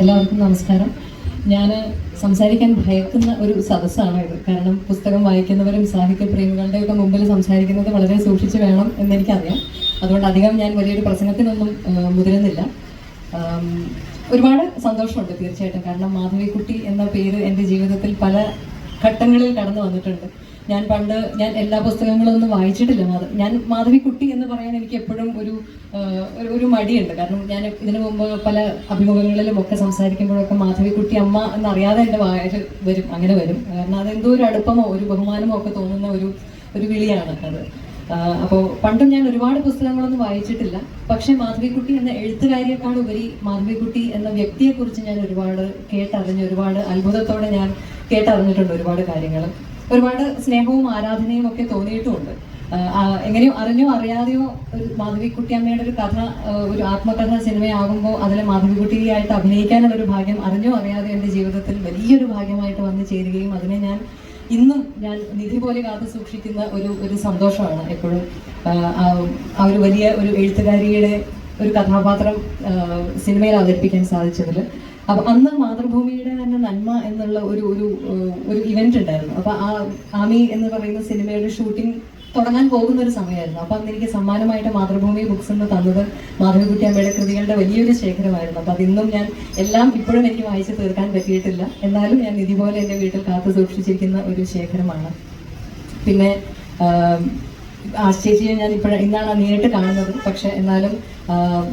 എല്ലാവർക്കും നമസ്കാരം. ഞാൻ സംസാരിക്കാൻ ഭയക്കുന്ന ഒരു സദസ്സാണ് ഇത്. കാരണം പുസ്തകം വായിക്കുന്നവരും സാഹിത്യപ്രേമികളുടെ ഒക്കെ മുമ്പിൽ സംസാരിക്കുന്നത് വളരെ സൂക്ഷിച്ച് വേണം എന്നെനിക്കറിയാം. അതുകൊണ്ട് അധികം ഞാൻ വലിയൊരു പ്രസംഗത്തിനൊന്നും മുതിരുന്നില്ല. ഒരുപാട് സന്തോഷമുണ്ട് തീർച്ചയായിട്ടും. കാരണം മാധവിക്കുട്ടി എന്ന പേര് എന്റെ ജീവിതത്തിൽ പല ഘട്ടങ്ങളിൽ കടന്നു വന്നിട്ടുണ്ട്. ഞാൻ പണ്ട് ഞാൻ എല്ലാ പുസ്തകങ്ങളും ഒന്നും വായിച്ചിട്ടില്ല മാധവ് ഞാൻ മാധവിക്കുട്ടി എന്ന് പറയാൻ എനിക്ക് എപ്പോഴും ഒരു ഒരു- മടിയുണ്ട്. കാരണം ഞാൻ ഇതിനു മുമ്പ് പല അഭിമുഖങ്ങളിലും ഒക്കെ സംസാരിക്കുമ്പോഴൊക്കെ മാധവിക്കുട്ടി അമ്മ എന്നറിയാതെ എന്റെ വായിൽ വരും അങ്ങനെ വരും. കാരണം അതെന്തോ ഒരു അടുപ്പമോ ഒരു ബഹുമാനമോ ഒക്കെ തോന്നുന്ന ഒരു ഒരു വിളിയാണ് അത്. അപ്പോൾ പണ്ടും ഞാൻ ഒരുപാട് പുസ്തകങ്ങളൊന്നും വായിച്ചിട്ടില്ല. പക്ഷേ മാധവിക്കുട്ടി എന്ന എഴുത്തുകാരിയേക്കാൾ ഉപരി മാധവിക്കുട്ടി എന്ന വ്യക്തിയെക്കുറിച്ച് ഞാൻ ഒരുപാട് കേട്ടറിഞ്ഞ് ഒരുപാട് അത്ഭുതത്തോടെ ഞാൻ കേട്ടറിഞ്ഞിട്ടുണ്ട് ഒരുപാട് കാര്യങ്ങൾ ഒരുപാട് സ്നേഹവും ആരാധനയും ഒക്കെ തോന്നിയിട്ടുമുണ്ട്. എങ്ങനെയോ അറിഞ്ഞോ അറിയാതെയോ ഒരു മാധവിക്കുട്ടിയമ്മയുടെ ഒരു കഥ ഒരു ആത്മകഥ സിനിമയാകുമ്പോൾ അതിലെ മാധവിക്കുട്ടിയായിട്ട് അഭിനയിക്കാനുള്ള ഒരു ഭാഗ്യം അറിഞ്ഞോ അറിയാതെ എന്റെ ജീവിതത്തിൽ വലിയൊരു ഭാഗ്യമായിട്ട് വന്നു ചേരുകയും അതിനെ ഞാൻ ഇന്നും ഞാൻ നിധി പോലെ കാത്തു സൂക്ഷിക്കുന്ന ഒരു ഒരു സന്തോഷമാണ് എപ്പോഴും. ആ ഒരു വലിയ ഒരു എഴുത്തുകാരിയുടെ ഒരു കഥാപാത്രം സിനിമയിൽ അവതരിപ്പിക്കാൻ സാധിച്ചതിൽ. അപ്പൊ അന്ന് മാതൃഭൂമിയുടെ തന്നെ നന്മ എന്നുള്ള ഒരു ഒരു ഒരു ഇവന്റ് ഉണ്ടായിരുന്നു. അപ്പൊ ആ ആമി എന്ന് പറയുന്ന സിനിമയുടെ ഷൂട്ടിംഗ് തുടങ്ങാൻ പോകുന്ന ഒരു സമയമായിരുന്നു. അപ്പൊ അന്ന് എനിക്ക് സമ്മാനമായിട്ട് മാതൃഭൂമി ബുക്സ് എന്ന് തന്നത് മാധവിക്കുട്ടി അമ്മയുടെ കൃതികളുടെ വലിയൊരു ശേഖരമായിരുന്നു. അപ്പൊ അതിന്നും ഞാൻ എല്ലാം ഇപ്പോഴും എനിക്ക് വായിച്ചു തീർക്കാൻ പറ്റിയിട്ടില്ല. എന്നാലും ഞാൻ ഇതുപോലെ എന്റെ വീട്ടിൽ കാത്തു സൂക്ഷിച്ചിരിക്കുന്ന ഒരു ശേഖരമാണ്. പിന്നെ ആം, ചേച്ചിയെ ഞാൻ ഇപ്പോഴും ഇന്നാണ് നേരിട്ട് കാണുന്നത്. പക്ഷെ എന്നാലും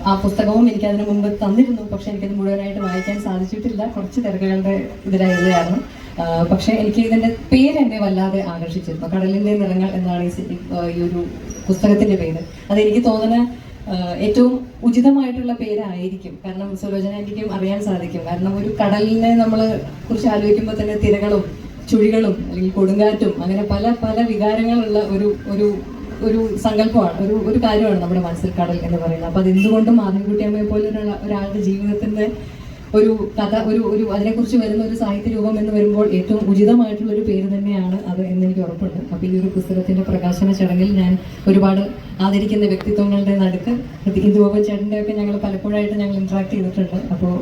ആ പുസ്തകവും എനിക്ക് അതിന് മുമ്പ് തന്നിരുന്നു. പക്ഷെ എനിക്കത് മുഴുവനായിട്ട് വായിക്കാൻ സാധിച്ചിട്ടില്ല. കുറച്ച് തിരക്കുകളുടെ ഇതിലായിരുന്നു പക്ഷെ എനിക്ക് ഇതിന്റെ പേര് എന്നെ വല്ലാതെ ആകർഷിച്ചിരുന്നു. കടലിന്റെ നിറങ്ങൾ എന്നാണ് ഈ ഒരു പുസ്തകത്തിന്റെ പേര്. അത് എനിക്ക് തോന്നുന്ന ഏറ്റവും ഉചിതമായിട്ടുള്ള പേരായിരിക്കും. കാരണം സുലോചന എനിക്കും അറിയാൻ സാധിക്കും. കാരണം ഒരു കടലിനെ നമ്മൾ കുറിച്ച് ആലോചിക്കുമ്പോൾ തന്നെ തിരകളും ചുഴികളും അല്ലെങ്കിൽ കൊടുങ്കാറ്റും അങ്ങനെ പല പല വികാരങ്ങളുള്ള ഒരു ഒരു ഒരു സങ്കല്പമാണ് ഒരു ഒരു കാര്യമാണ് നമ്മുടെ മനസ്സിൽ കടൽ എന്ന് പറയുന്നത്. അപ്പൊ അത് എന്തുകൊണ്ടും മാധവിക്കുട്ടിയമ്മയെ പോലെ ഒരാ- ഒരാളുടെ ജീവിതത്തിന്റെ ഒരു കഥ ഒരു ഒരു അതിനെക്കുറിച്ച് വരുന്ന ഒരു സാഹിത്യ രൂപം എന്ന് വരുമ്പോൾ ഏറ്റവും ഉചിതമായിട്ടുള്ള ഒരു പേര് തന്നെയാണ് അത് എന്ന് എനിക്ക് ഉറപ്പുണ്ട്. അപ്പോൾ ഈ ഒരു പുസ്തകത്തിന്റെ പ്രകാശന ചടങ്ങിൽ ഞാൻ ഒരുപാട് ആദരിക്കുന്ന വ്യക്തിത്വങ്ങളുടെ നടുക്ക് ഇന്ദുബോബൻ ചേട്ടന്റെ ഒക്കെ ഞങ്ങൾ പലപ്പോഴായിട്ട് ഞങ്ങൾ ഇന്ററാക്ട് ചെയ്തിട്ടുണ്ട്. അപ്പോൾ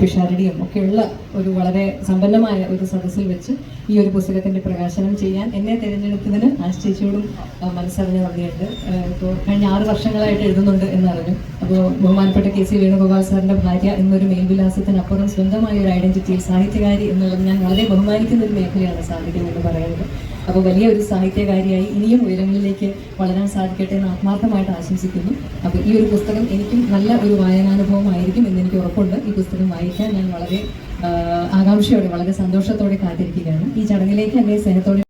പിഷാരടിയും ഒക്കെയുള്ള ഒരു വളരെ സമ്പന്നമായ ഒരു സദസ്സിൽ വെച്ച് ഈ ഒരു പുസ്തകത്തിന്റെ പ്രകാശനം ചെയ്യാൻ എന്നെ തിരഞ്ഞെടുത്തതിന് ആശ് ചേച്ചിയോടും ആ, മനസ്സറിഞ്ഞ നന്ദിയുണ്ട്. ഇപ്പോൾ കഴിഞ്ഞ ആറ് വർഷങ്ങളായിട്ട് എഴുതുന്നുണ്ട് എന്നറിഞ്ഞു. ബഹുമാനപ്പെട്ട കെ സി വേണുഗോപാൽ സാറിന്റെ ഭാര്യ എന്നൊരു മേൽവിലാസത്തിനപ്പുറം സ്വന്തമായ ഒരു ഐഡന്റിറ്റി സാഹിത്യകാരി എന്നുള്ളത് ഞാൻ വളരെ ബഹുമാനിക്കുന്ന ഒരു മേഖലയാണ് സാഹിത്യം എന്ന് പറയുന്നത്. അപ്പോൾ വലിയ ഒരു സാഹിത്യകാരിയായി ഇനിയും ഉയരങ്ങളിലേക്ക് വളരാൻ സാധിക്കട്ടെ എന്ന് ആത്മാർത്ഥമായിട്ട് ആശംസിക്കുന്നു. അപ്പോൾ ഈ ഒരു പുസ്തകം എനിക്കും നല്ല ഒരു വായനാനുഭവമായിരിക്കും എന്ന് എനിക്ക് ഉറപ്പുണ്ട്. ഈ പുസ്തകം വായിക്കാൻ ഞാൻ വളരെ ആകാംക്ഷയോടെ വളരെ സന്തോഷത്തോടെ കാത്തിരിക്കുകയാണ്. ഈ ചടങ്ങിലേക്ക് എന്നെ സ്നേഹത്തോടെ